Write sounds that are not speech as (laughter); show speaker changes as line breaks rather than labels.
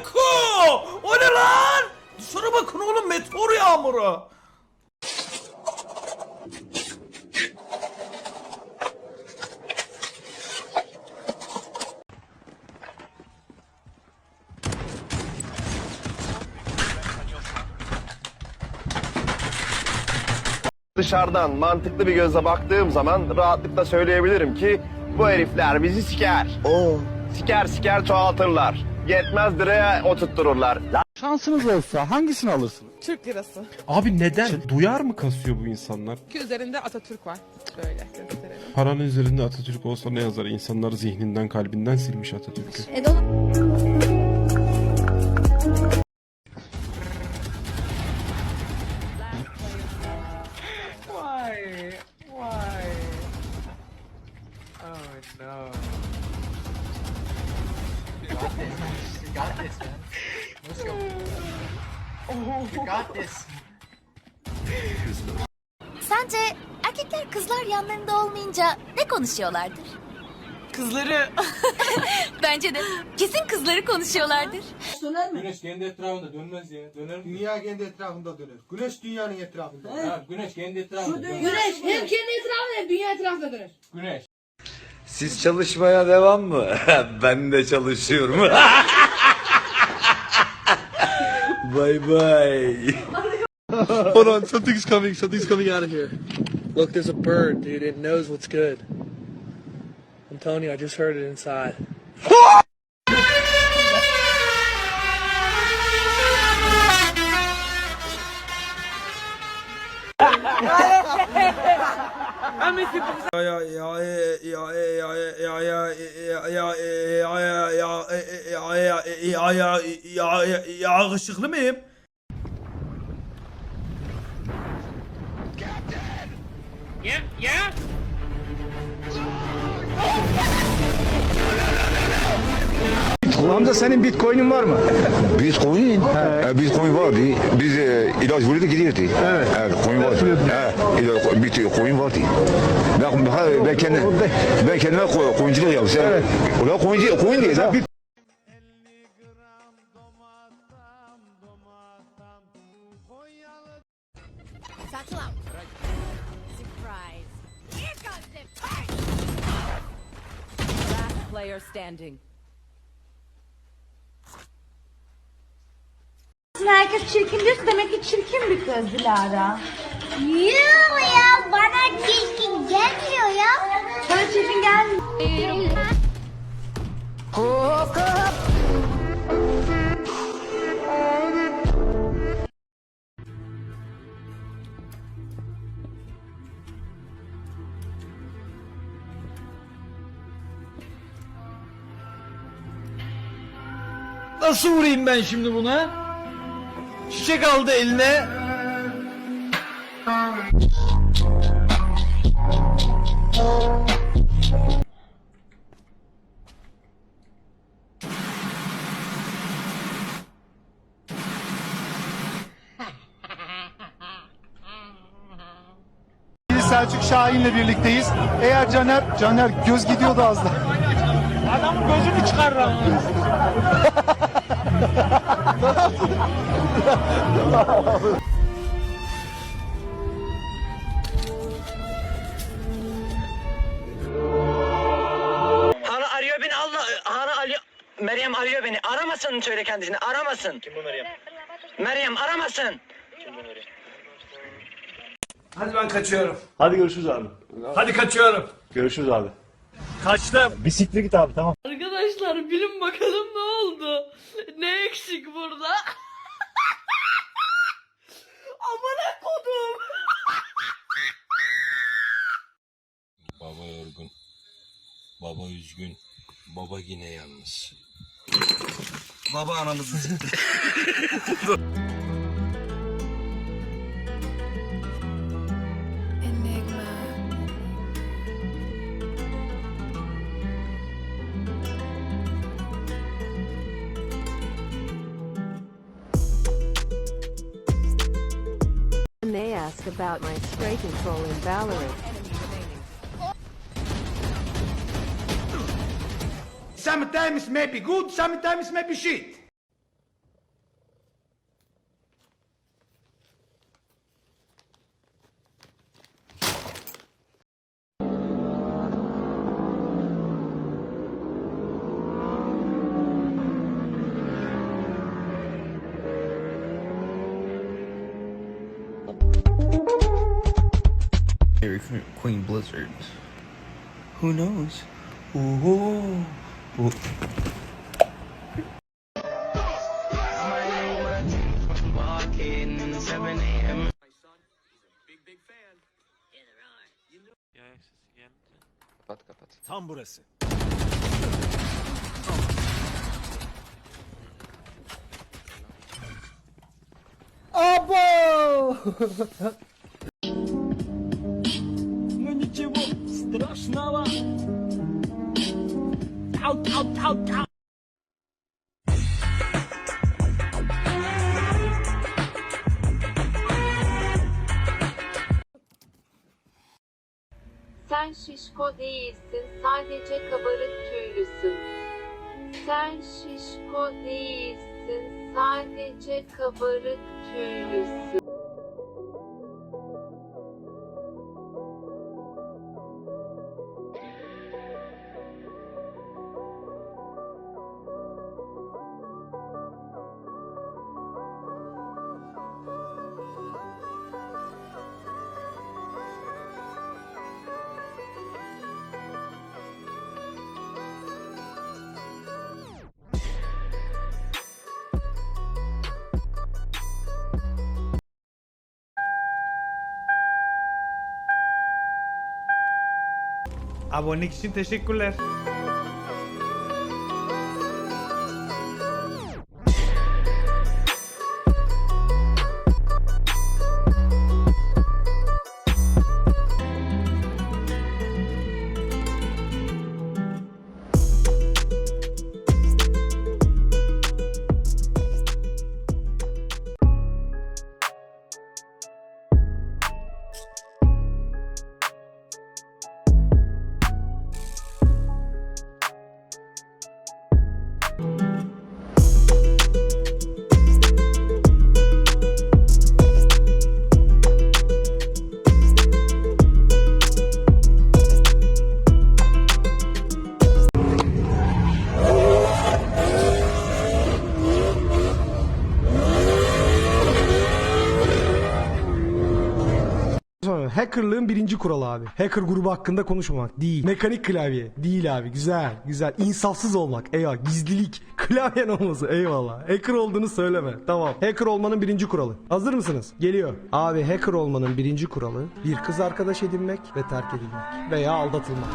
Oku! O ne lan? Dışarı bakın oğlum meteor yağmuru.
Dışarıdan mantıklı bir gözle baktığım zaman rahatlıkla söyleyebilirim ki bu herifler bizi siker. Oo. Siker siker çoğaltırlar. Yetmez direğe oturttururlar.
Şansınız olsa hangisini alırsınız?
Türk lirası.
Abi neden? Duyar mı kasıyor bu insanlar?
Ki üzerinde Atatürk var. Böyle gösterelim.
Paranın üzerinde Atatürk olsa ne yazar? İnsanlar zihninden kalbinden silmiş Atatürk'ü.
E.
this. You got this, man. Let's go. You got this.
Sence erkekler kızlar yanlarında olmayınca ne konuşuyorlardır?
Kızları (laughs)
Bence de. Kesin kızları konuşuyorlardır.
Güneş kendi etrafında dönmez ya. Döner mi?
Dünya kendi etrafında döner. Güneş dünyanın etrafında.
Ha, güneş kendi etrafında dönmez.
Güneş hem kendi etrafında hem dünya etrafında döner.
Güneş.
Siz çalışmaya devam mı? (laughs) ben de çalışıyorum. (laughs) bye bye. (laughs)
Hold on, something's coming, something's coming out of here. Look, there's a bird, dude. It knows what's good. I'm telling you, I just heard it inside. (laughs)
Ya ya ya ya ya ya ya ya ya ya ya ya ya ya ya ya yakışıklı mıyım?
Amca senin bitcoin'in var mı? (laughs)
Bitcoin? E, Bitcoin vardı. Biz e, ilaç vurdu gidiyordu. Evet. evet coin vardı. Evet. ilaç- Bitcoin vardı. Ben, ben, ben, kendim, ben kendime coincilik yaptım. Evet. Ulan coinci, coin değil ha.
Satchel out. Surprise. Here comes the party.
Last player standing. Herkes çirkin diyorsa demek ki çirkin bir kız Dilara.
Yuh ya bana çirkin gelmiyor ya.
Sana çirkin gelmiyor.
Nasıl vurayım ben şimdi buna? Çiçek aldı eline.
Biz Selçuk Şahin'le birlikteyiz. Eğer Caner, Caner göz gidiyordu az da. Adamın gözünü çıkar (laughs) (laughs)
Hana arıyor beni Allah. Hana arıyor. Meryem arıyor beni. Aramasın söyle kendisini. Aramasın. Kim bu Meryem? Meryem aramasın.
Hadi ben kaçıyorum.
Hadi görüşürüz abi.
Hadi kaçıyorum.
Görüşürüz abi.
Kaçtım.
Bisiklet git abi tamam.
Bilin bakalım ne oldu? Ne eksik burada? (laughs) Amına kodum.
Baba yorgun. Baba üzgün. Baba yine yalnız.
Baba anamızı (laughs)
ask about my spray control in Valorant.
Sometimes maybe good, sometimes maybe shit.
Queen Blizzards. Who knows? Ooh. Ooh. Kapat kapat.
Tam burası. Abo! (laughs)
Sen şişko değilsin, sadece kabarık tüylüsün. Sen şişko değilsin, sadece kabarık tüylüsün.
Abonelik için teşekkürler.
Hackerlığın birinci kuralı abi. Hacker grubu hakkında konuşmamak değil. Mekanik klavye değil abi. Güzel, güzel. İnsafsız olmak. Eyvallah. Gizlilik. (laughs) Klavyen olması. Eyvallah. Hacker olduğunu söyleme. Tamam. Hacker olmanın birinci kuralı. Hazır mısınız? Geliyor. Abi hacker olmanın birinci kuralı bir kız arkadaş edinmek ve terk edilmek. Veya aldatılmak.